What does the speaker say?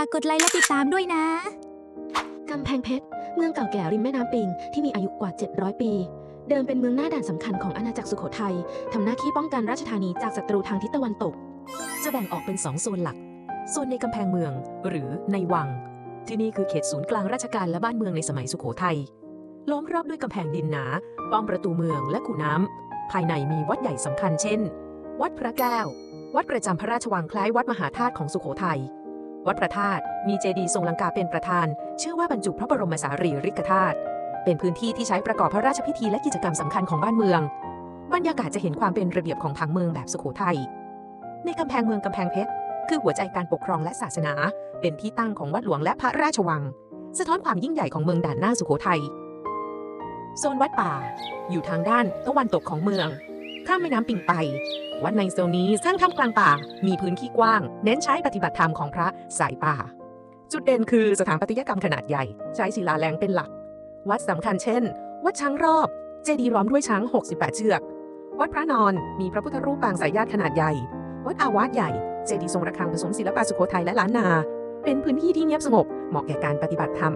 ากกดไลค์และติดตามด้วยนะ กำแพงเพชร เมืองเก่าแก่ริมแม่น้ำปิง ที่มีอายุกว่า 700 ปี เดิมเป็นเมืองหน้าด่านสำคัญของอาณาจักรสุโขทัยทำหน้าที่ป้องกันราชธานีจากศัตรูทางทิศตะวันตก จะแบ่งออกเป็นสองโซนหลัก โซนในกำแพงเมือง หรือในวัง ที่นี่คือเขตศูนย์กลางราชการและบ้านเมืองในสมัยสุโขทัย ล้อมรอบด้วยกำแพงดินหนา ป้อมประตูเมืองและคูน้ำ ภายในมีวัดใหญ่สำคัญเช่น วัดพระแก้ว วัดประจำพระราชวังคล้ายวัดมหาธาตุของสุโขทัย วัดพระธาตุมีเจดีย์ทรงลังกาเป็นประธาน ชื่อว่าบรรจุพระบรมสารีริกธาตุเป็นพื้นที่ที่ใช้ประกอบพระราชพิธีและกิจกรรมสำคัญของบ้านเมือง บรรยากาศจะเห็นความเป็นระเบียบของผังเมืองแบบสุโขทัยในกำแพงเมืองกำแพงเพชรคือหัวใจการปกครองและศาสนา เป็นที่ตั้งของวัดหลวงและพระราชวัง สะท้อนความยิ่งใหญ่ของเมืองด่านหน้าสุโขทัยโซนวัดป่า อยู่ทางด้านตะวันตกของเมือง ข้ามแม่น้ำปิงไป วัดในโซนนี้สร้างท่ามกลางป่า มีพื้นที่กว้าง เน้นใช้ปฏิบัติธรรมของพระสายป่า จุดเด่นคือสถาปัตยกรรมขนาดใหญ่ ใช้ศิลาแรงเป็นหลัก วัดสำคัญเช่น วัดช้างรอบ เจดีย์ล้อมด้วยช้าง 68 เชือก วัดพระนอนมีพระพุทธรูปปางสายญาติขนาดใหญ่ วัดอาวาสใหญ่ เจดีย์ทรงระฆังผสมศิลปะสุโขทัยและล้านนา เป็นพื้นที่ที่เงียบสงบ เหมาะแก่การปฏิบัติธรรม